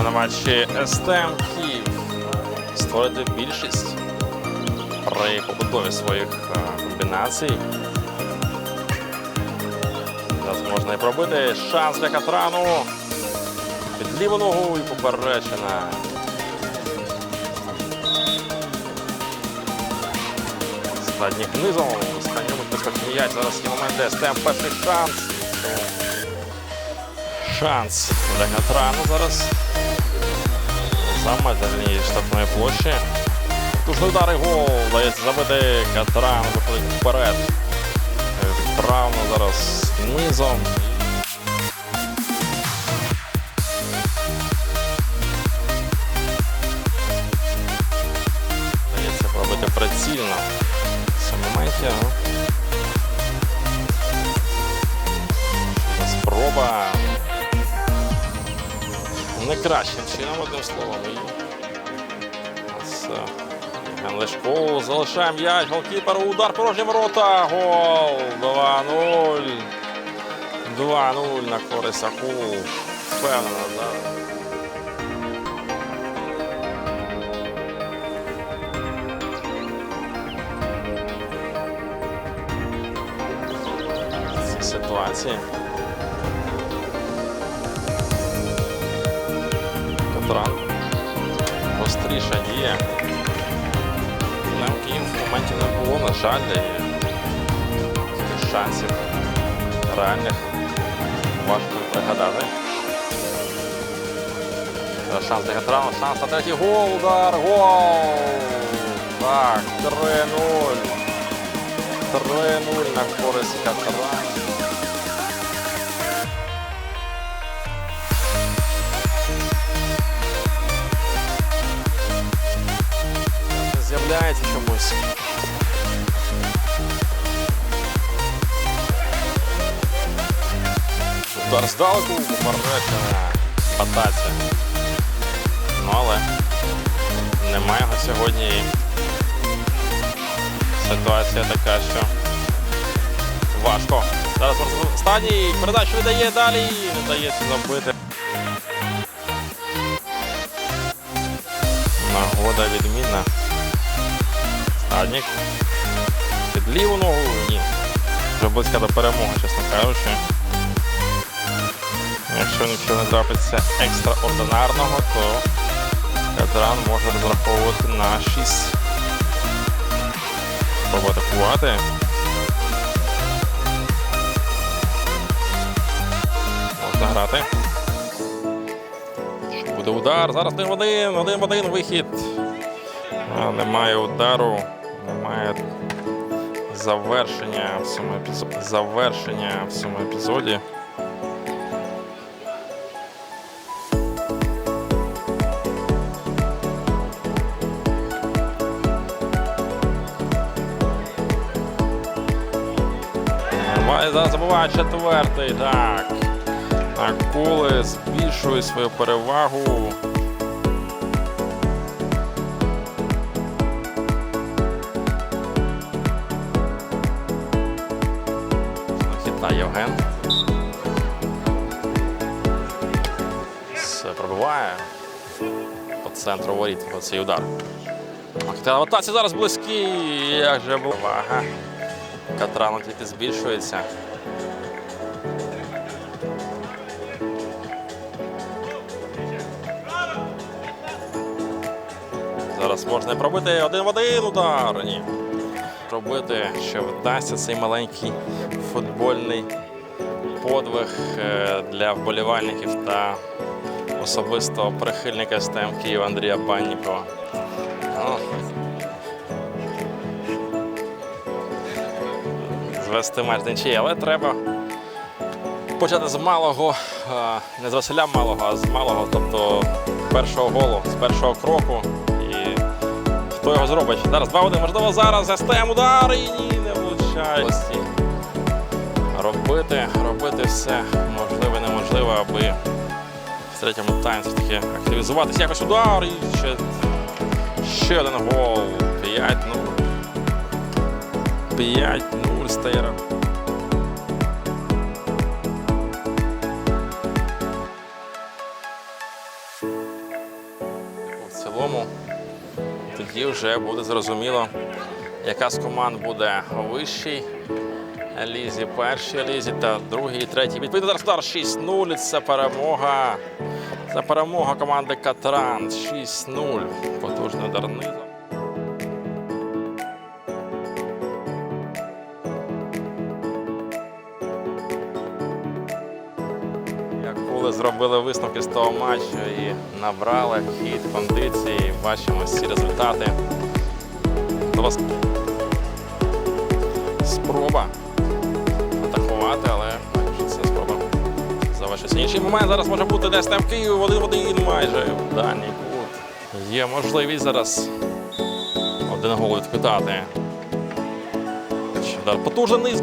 на матчі СТМ Київ створити більшість при побудові своїх е, комбінацій. Зараз можна і пробити шанс для Катрану. Під ліву ногу і поперечина. Задніх низом. Близько м'яч. Зараз є момент, де СТМ перший шанс. Шанс для Катрану зараз. За меж лінії штрафної площі. Тужний удар і гол. Дається забити Катран, виходить вперед. Правно зараз низом. Дається пробити прицільно. Не кращим чином, одним словом. І Ось, е, Лешко залишає м'яч, голкіпер, удар порожні ворота, гол, 2-0. 2-0 на користь Акул. Впевнено, да. Ситуації. Гостріша діє. Лемків в моменті не було, на жаль, і шансів реальних важко пригадати. Шанс для Катрану, шанс на третій гол, удар, гол! Так, 3-0. 3-0 на користь Катрана. З'являється чомусь. Удар здалеку, попереджена патація. Ну, але немає його сьогодні. і Ситуація така, що важко. Зараз останній передачу віддає далі. Не дається забити. Нагода відмінна. Стаднік. Під ліву ногу. Ні. Вже близько до перемоги, чесно кажучи. Якщо нічого не трапиться екстраординарного, то Катран може розраховувати на 6. Спробує атакувати. Можна грати. Буде удар. Зараз один в один, один в один вихід. Немає удару, немає завершення в цьому епізоді. Завершення в цьому епізоді. Забуває четвертий. Так. Акули збільшує свою перевагу. Євген. Пробиває. По центру воріт оцей удар. Атаці зараз близький. Як же була. Ага. Катранок тільки збільшується. Зараз можна пробити один в один удар. Ні. Робити, що вдасться цей маленький футбольний подвиг е, для вболівальників та особисто прихильника СТМ Києва Андрія Баннікова. Ну, звести матч нічиї, але треба почати з малого, е, не з Василя малого, а з малого, тобто першого голу, з першого кроку. Хто його зробить? Зараз 2-1, можливо, зараз СТМ удар і ні, не влучає. Робити, робити все можливе, неможливе, аби в третьому таймі все ж таки активізуватися. Якось удар і ще, ще один гол. 5-0. 5-0 стає. Тоді вже буде зрозуміло, яка з команд буде вищий. лізі, першій лізі та другій, третій. Відповідно, Дарстар удар 6-0. Це перемога. Це перемога команди Катран. 6-0. Потужний удар. Були, зробили висновки з того матчу і набрали хід кондиції. Бачимо всі результати. До спроба атакувати, але бачу, це спроба завершиться. Інший момент зараз може бути десь там Київ один в один майже в дальній кут. Є можливість зараз один гол відкидати. Удар потужний низ.